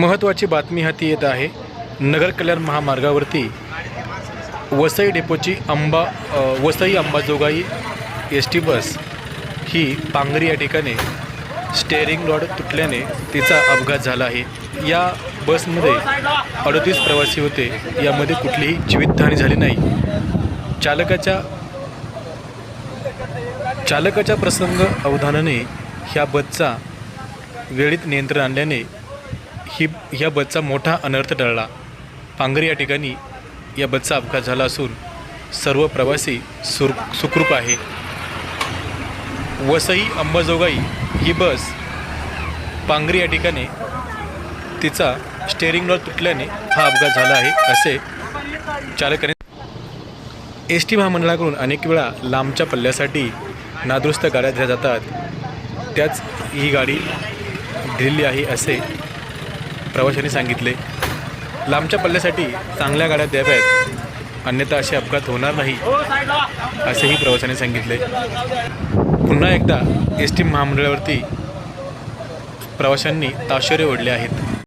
महत्त्वाची बातमी हाती येत आहे. नगर कल्याण महामार्गावरती Vasai डेपोची Amba Vasai Ambajogai S T bus ही पांगरी या ठिकाणी स्टेअरिंग रॉड तुटल्याने तिचा अपघात झाला आहे. या बसमध्ये अडतीस प्रवासी होते. यामध्ये कुठलीही जीवितहानी झाली नाही. चालकाच्या चालकाच्या प्रसंग अवधानाने ह्या बसचा वेळीत नियंत्रण आणल्याने ही ह्या बसचा मोठा अनर्थ टळला. पांगरी या ठिकाणी या बसचा अपघात झाला असून सर्व प्रवासी सुर सुखरूप आहे. वसई अंबाजोगाई ही बस पांगरी या ठिकाणी तिचा स्टेअरिंगवर तुटल्याने हा अपघात झाला आहे असे चालकाने एस टी महामंडळाकडून अनेक वेळा लांबच्या पल्ल्यासाठी नादुरुस्त गाड्या दिल्या जातात. त्याच ही गाडी दिलेली आहे असे प्रवाशांनी सांगितले लांबच्या पल्ल्यासाठी चांगल्या गाड्या द्याव्यात. अन्यथा असे अपघात होणार नाही असेही प्रवाशांनी सांगितले. पुन्हा एकदा एस टी महामंडळावरती प्रवाशांनी ताशेरे ओढले आहेत.